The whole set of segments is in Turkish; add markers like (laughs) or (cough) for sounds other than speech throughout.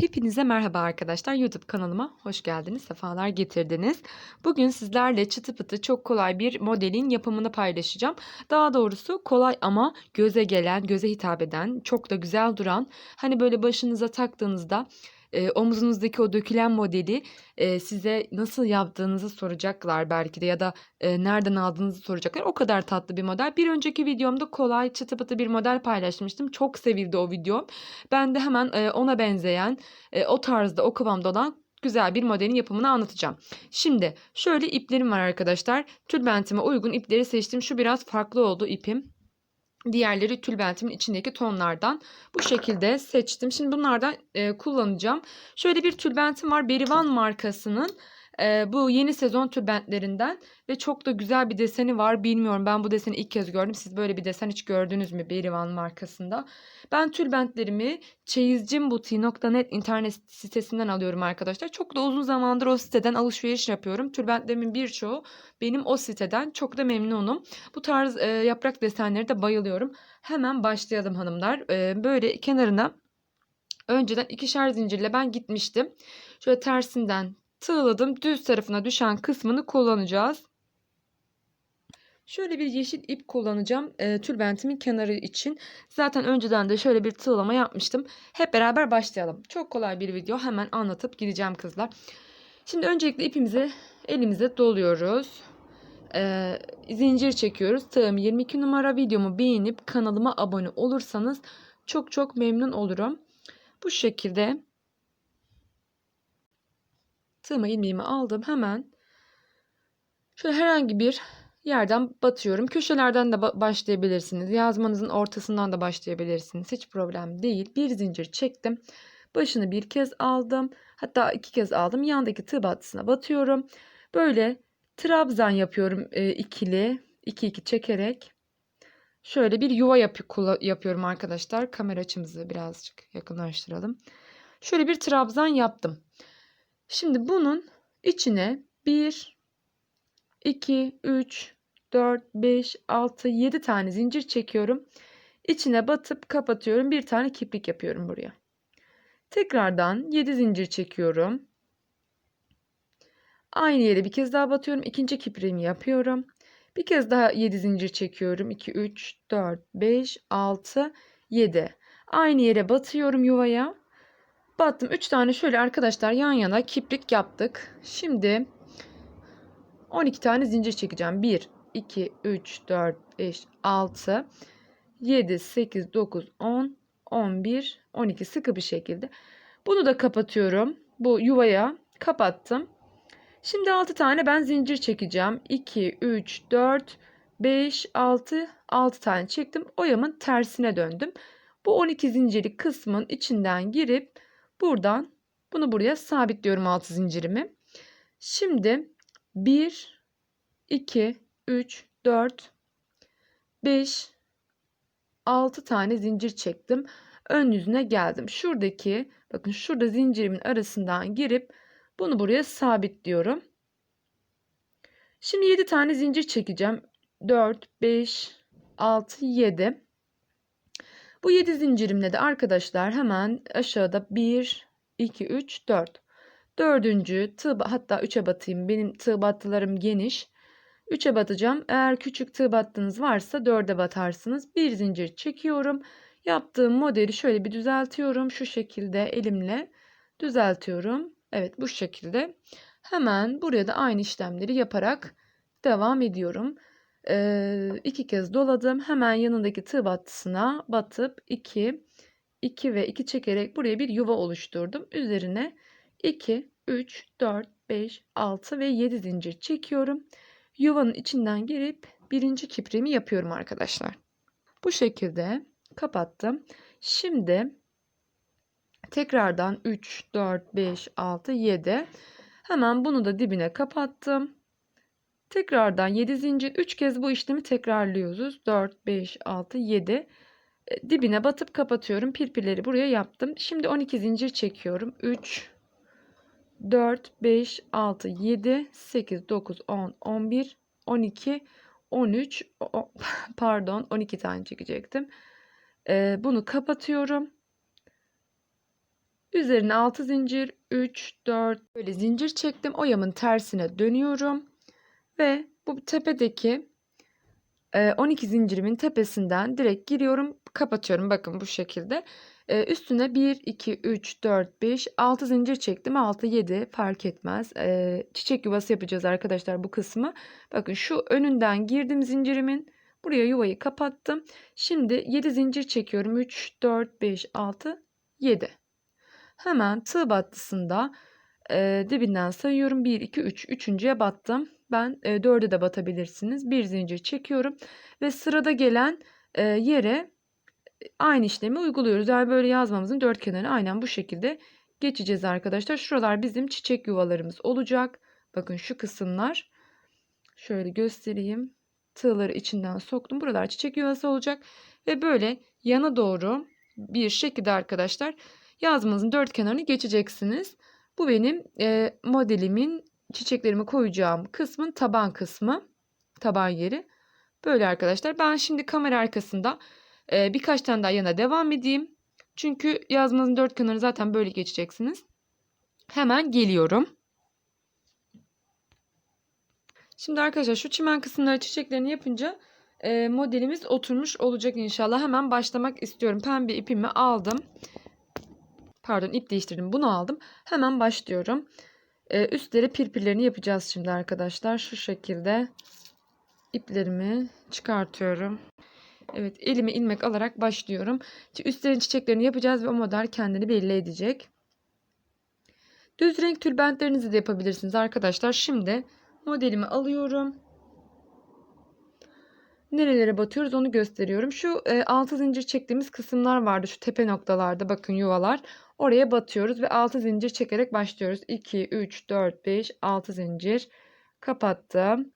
Hepinize merhaba arkadaşlar. YouTube kanalıma hoş geldiniz, sefalar getirdiniz. Bugün sizlerle çıtı pıtı çok kolay bir modelin yapımını paylaşacağım. Daha doğrusu kolay ama göze gelen, göze hitap eden, çok da güzel duran, hani böyle başınıza taktığınızda e, omuzunuzdaki o dökülen modeli e, size nasıl yaptığınızı soracaklar belki de ya da e, nereden aldığınızı soracaklar. O kadar tatlı bir model. Bir önceki videomda kolay çıtı pıtı bir model paylaşmıştım. Çok sevildi o videom. Ben de hemen e, ona benzeyen e, o tarzda o kıvamda olan güzel bir modelin yapımını anlatacağım. Şimdi şöyle iplerim var arkadaşlar. Tülbentime uygun ipleri seçtim. Şu biraz farklı oldu ipim. Diğerleri tülbentimin içindeki tonlardan bu şekilde seçtim. Şimdi bunlardan e, kullanacağım. Şöyle bir tülbentim var. Berivan markasının e, bu yeni sezon tülbentlerinden ve çok da güzel bir deseni var. Bilmiyorum ben bu deseni ilk kez gördüm. Siz böyle bir desen hiç gördünüz mü Berivan markasında? Ben tülbentlerimi çeyizcimbutiği.net internet sitesinden alıyorum arkadaşlar. Çok da uzun zamandır o siteden alışveriş yapıyorum. Tülbentlerimin birçoğu benim o siteden. Çok da memnunum. Bu tarz e, yaprak desenleri de bayılıyorum. Hemen başlayalım hanımlar. E, böyle kenarına önceden ikişer zincirle ben gitmiştim. Şöyle tersinden tığladım. Düz tarafına düşen kısmını kullanacağız. Şöyle bir yeşil ip kullanacağım e, tülbentimin kenarı için. Zaten önceden de şöyle bir tığlama yapmıştım. Hep beraber başlayalım. Çok kolay bir video. Hemen anlatıp gideceğim kızlar. Şimdi öncelikle ipimizi elimize doluyoruz. E, zincir çekiyoruz. Tığım 22 numara videomu beğenip kanalıma abone olursanız çok çok memnun olurum. Bu şekilde tığıma ilmeğimi aldım. Hemen şöyle herhangi bir yerden batıyorum. Köşelerden de başlayabilirsiniz. Yazmanızın ortasından da başlayabilirsiniz. Hiç problem değil. Bir zincir çektim. Başını bir kez aldım. Hatta iki kez aldım. Yandaki tığ battısına batıyorum. Böyle trabzan yapıyorum e, ikili. 2 2 çekerek. Şöyle bir yuva yapı, yapıyorum arkadaşlar. Kamera açımızı birazcık yakınlaştıralım. Şöyle bir trabzan yaptım. Şimdi bunun içine 1, 2, 3, 4, 5, 6, 7 tane zincir çekiyorum. İçine batıp kapatıyorum. Bir tane kiprik yapıyorum buraya. Tekrardan 7 zincir çekiyorum. Aynı yere bir kez daha batıyorum. İkinci kipriğimi yapıyorum. Bir kez daha 7 zincir çekiyorum. 2, 3, 4, 5, 6, 7. Aynı yere batıyorum yuvaya. Battım. 3 tane şöyle arkadaşlar yan yana kiprik yaptık. Şimdi 12 tane zincir çekeceğim. 1, 2, 3, 4, 5, 6, 7, 8, 9, 10, 11, 12 sıkı bir şekilde. Bunu da kapatıyorum. Bu yuvaya kapattım. Şimdi 6 tane ben zincir çekeceğim. 2, 3, 4, 5, 6, 6 tane çektim. Oyamın tersine döndüm. Bu 12 zincirlik kısmın içinden girip buradan bunu buraya sabitliyorum 6 zincirimi. Şimdi 1, 2, 3, 4, 5, 6 tane zincir çektim. Ön yüzüne geldim. Şuradaki bakın şurada zincirimin arasından girip bunu buraya sabitliyorum. Şimdi 7 tane zincir çekeceğim. 4, 5, 6, 7. Bu 7 zincirimle de arkadaşlar hemen aşağıda 1, 2, 3, 4. Dördüncü tığ hatta 3'e batayım. Benim tığ battılarım geniş. 3'e batacağım. Eğer küçük tığ battığınız varsa 4'e batarsınız. Bir zincir çekiyorum. Yaptığım modeli şöyle bir düzeltiyorum. Şu şekilde elimle düzeltiyorum. Evet bu şekilde. Hemen buraya da aynı işlemleri yaparak devam ediyorum. Ee, iki kez doladım. Hemen yanındaki tığ battısına batıp 2, 2 ve 2 çekerek buraya bir yuva oluşturdum. Üzerine 2, 3, 4, 5, 6 ve 7 zincir çekiyorum. Yuvanın içinden girip birinci kipriğimi yapıyorum arkadaşlar. Bu şekilde kapattım. Şimdi tekrardan 3, 4, 5, 6, 7 hemen bunu da dibine kapattım. Tekrardan 7 zincir 3 kez bu işlemi tekrarlıyoruz. 4, 5, 6, 7 dibine batıp kapatıyorum. Pirpirleri buraya yaptım. Şimdi 12 zincir çekiyorum. 3, 4, 5, 6, 7, 8, 9, 10, 11, 12, 13, pardon 12 tane çekecektim. Ee, bunu kapatıyorum. Üzerine 6 zincir 3 4 böyle zincir çektim. Oyamın tersine dönüyorum ve bu tepedeki e, 12 zincirimin tepesinden direkt giriyorum, kapatıyorum. Bakın bu şekilde. E, üstüne 1 2 3 4 5 6 zincir çektim. 6 7 fark etmez. E, çiçek yuvası yapacağız arkadaşlar bu kısmı. Bakın şu önünden girdim zincirimin. Buraya yuvayı kapattım. Şimdi 7 zincir çekiyorum. 3 4 5 6 7. Hemen tığ battısında e, dibinden sayıyorum. 1, 2, 3. Üçüncüye battım. Ben e, 4'e de batabilirsiniz. Bir zincir çekiyorum. Ve sırada gelen e, yere aynı işlemi uyguluyoruz. Yani böyle yazmamızın dört kenarını aynen bu şekilde geçeceğiz arkadaşlar. Şuralar bizim çiçek yuvalarımız olacak. Bakın şu kısımlar. Şöyle göstereyim. Tığları içinden soktum. Buralar çiçek yuvası olacak. Ve böyle yana doğru bir şekilde arkadaşlar yazmanızın dört kenarını geçeceksiniz. Bu benim e, modelimin çiçeklerimi koyacağım kısmın taban kısmı. Taban yeri. Böyle arkadaşlar. Ben şimdi kamera arkasında e, birkaç tane daha yana devam edeyim. Çünkü yazmanızın dört kenarını zaten böyle geçeceksiniz. Hemen geliyorum. Şimdi arkadaşlar şu çimen kısımları çiçeklerini yapınca e, modelimiz oturmuş olacak inşallah. Hemen başlamak istiyorum. Pembe ipimi aldım. Pardon ip değiştirdim. Bunu aldım. Hemen başlıyorum. E, üstleri pirpirlerini yapacağız şimdi arkadaşlar. Şu şekilde iplerimi çıkartıyorum. Evet elime ilmek alarak başlıyorum. Üstlerin çiçeklerini yapacağız ve o model kendini belli edecek. Düz renk tülbentlerinizi de yapabilirsiniz arkadaşlar. Şimdi modelimi alıyorum. Nerelere batıyoruz onu gösteriyorum. Şu e, 6 zincir çektiğimiz kısımlar vardı. Şu tepe noktalarda bakın yuvalar. Oraya batıyoruz ve 6 zincir çekerek başlıyoruz. 2, 3, 4, 5, 6 zincir. Kapattım.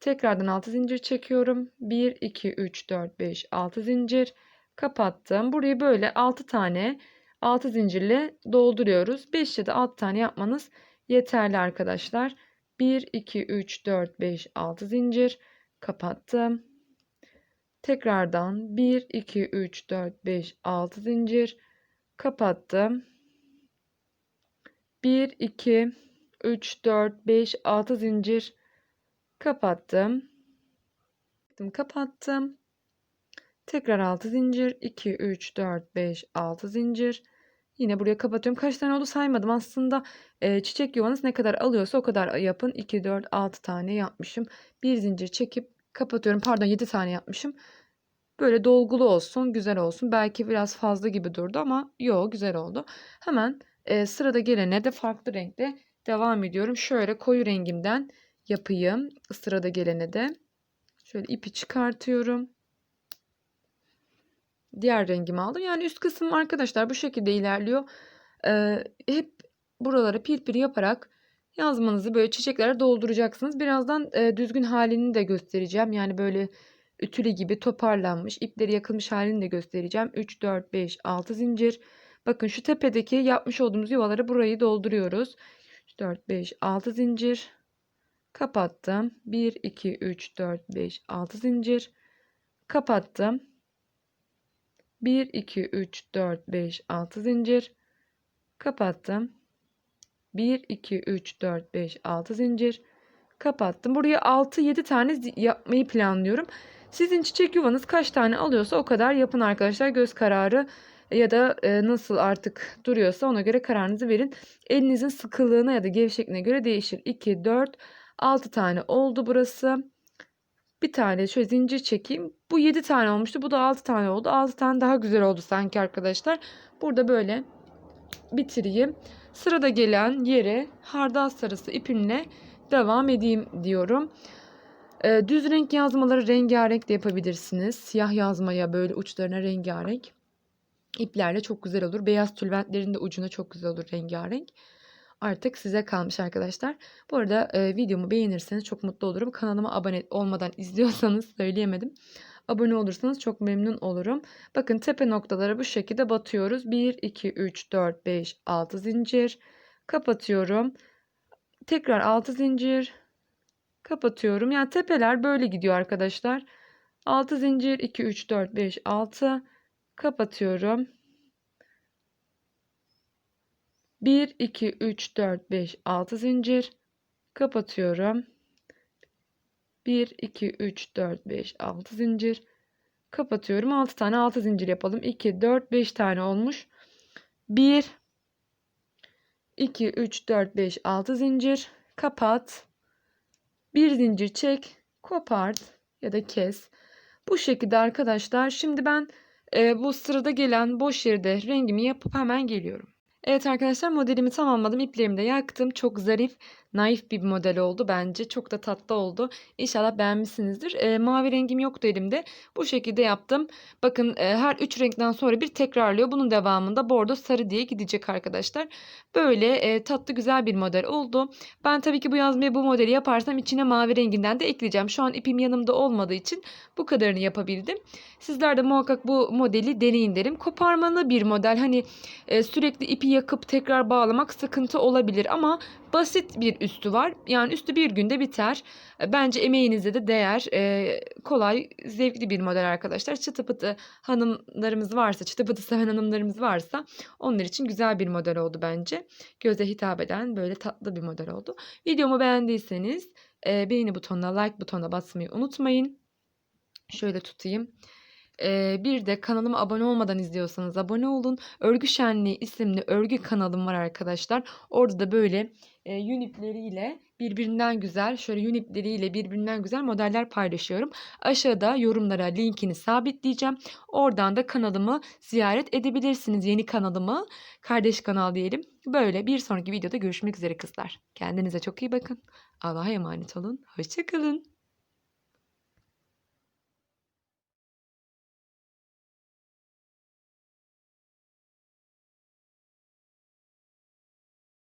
Tekrardan 6 zincir çekiyorum. 1, 2, 3, 4, 5, 6 zincir. Kapattım. Burayı böyle 6 tane 6 zincirle dolduruyoruz. 5 ya da 6 tane yapmanız yeterli arkadaşlar. 1, 2, 3, 4, 5, 6 zincir. Kapattım. Tekrardan 1, 2, 3, 4, 5, 6 zincir. Kapattım. 1, 2, 3, 4, 5, 6 zincir. Kapattım. Kapattım. Tekrar 6 zincir. 2, 3, 4, 5, 6 zincir. Yine buraya kapatıyorum. Kaç tane oldu saymadım. Aslında e, çiçek yuvanız ne kadar alıyorsa o kadar yapın. 2, 4, 6 tane yapmışım. Bir zincir çekip kapatıyorum. Pardon 7 tane yapmışım. Böyle dolgulu olsun, güzel olsun. Belki biraz fazla gibi durdu ama yok güzel oldu. Hemen e, sırada gelene de farklı renkte devam ediyorum. Şöyle koyu rengimden yapayım. Sırada gelene de. Şöyle ipi çıkartıyorum. Diğer rengimi aldım. Yani üst kısım arkadaşlar bu şekilde ilerliyor. Ee, hep buraları pir pir yaparak yazmanızı böyle çiçeklere dolduracaksınız. Birazdan e, düzgün halini de göstereceğim. Yani böyle ütülü gibi toparlanmış, ipleri yakılmış halini de göstereceğim. 3, 4, 5, 6 zincir. Bakın şu tepedeki yapmış olduğumuz yuvaları burayı dolduruyoruz. 3, 4, 5, 6 zincir. Kapattım. 1, 2, 3, 4, 5, 6 zincir. Kapattım. 1, 2, 3, 4, 5, 6 zincir. Kapattım. 1, 2, 3, 4, 5, 6 zincir. Kapattım. Buraya 6-7 tane yapmayı planlıyorum. Sizin çiçek yuvanız kaç tane alıyorsa o kadar yapın arkadaşlar. Göz kararı ya da e, nasıl artık duruyorsa ona göre kararınızı verin. Elinizin sıkılığına ya da gevşekliğine göre değişir. 2, 4, 6 tane oldu burası. Bir tane şöyle zincir çekeyim. Bu 7 tane olmuştu. Bu da 6 tane oldu. 6 tane daha güzel oldu sanki arkadaşlar. Burada böyle bitireyim. Sırada gelen yere hardal sarısı ipimle devam edeyim diyorum. Ee, düz renk yazmaları rengarenk de yapabilirsiniz. Siyah yazmaya böyle uçlarına rengarenk. iplerle çok güzel olur. Beyaz tülbentlerin de ucuna çok güzel olur rengarenk. Artık size kalmış arkadaşlar. Bu arada e, videomu beğenirseniz çok mutlu olurum. Kanalıma abone olmadan (laughs) izliyorsanız söyleyemedim. Abone olursanız çok memnun olurum. Bakın tepe noktalara bu şekilde batıyoruz. 1, 2, 3, 4, 5, 6 zincir. Kapatıyorum. Tekrar 6 zincir. Kapatıyorum. Yani tepeler böyle gidiyor arkadaşlar. 6 zincir 2 3 4 5 6 kapatıyorum. 1, 2, 3, 4, 5, 6 zincir. Kapatıyorum. 1, 2, 3, 4, 5, 6 zincir. Kapatıyorum. 6 tane 6 zincir yapalım. 2, 4, 5 tane olmuş. 1, 2, 3, 4, 5, 6 zincir. Kapat. Bir zincir çek. Kopart ya da kes. Bu şekilde arkadaşlar. Şimdi ben e, bu sırada gelen boş yerde rengimi yapıp hemen geliyorum. Evet arkadaşlar modelimi tamamladım. İplerimi de yaktım. Çok zarif, naif bir model oldu bence. Çok da tatlı oldu. İnşallah beğenmişsinizdir. E, mavi rengim yoktu elimde. Bu şekilde yaptım. Bakın e, her üç renkten sonra bir tekrarlıyor. Bunun devamında bordo sarı diye gidecek arkadaşlar. Böyle e, tatlı güzel bir model oldu. Ben tabii ki bu yazmaya bu modeli yaparsam içine mavi renginden de ekleyeceğim. Şu an ipim yanımda olmadığı için bu kadarını yapabildim. Sizler de muhakkak bu modeli deneyin derim. Koparmalı bir model. Hani e, sürekli ipi yakıp tekrar bağlamak sıkıntı olabilir ama basit bir üstü var. Yani üstü bir günde biter. E, Bence emeğinize de değer. E, kolay, zevkli bir model arkadaşlar. Çıtı pıtı hanımlarımız varsa, çıtı pıtı seven hanımlarımız varsa onlar için güzel bir model oldu bence. Göze hitap eden böyle tatlı bir model oldu. Videomu beğendiyseniz e, beğeni butonuna, like butonuna basmayı unutmayın. Şöyle tutayım. Ee, bir de kanalıma abone olmadan izliyorsanız abone olun. Örgü Şenliği isimli örgü kanalım var arkadaşlar. Orada da böyle e, yün ipleriyle birbirinden güzel, şöyle yün ipleriyle birbirinden güzel modeller paylaşıyorum. Aşağıda yorumlara linkini sabitleyeceğim. Oradan da kanalımı ziyaret edebilirsiniz. Yeni kanalımı, kardeş kanal diyelim. Böyle bir sonraki videoda görüşmek üzere kızlar. Kendinize çok iyi bakın. Allah'a emanet olun. Hoşçakalın.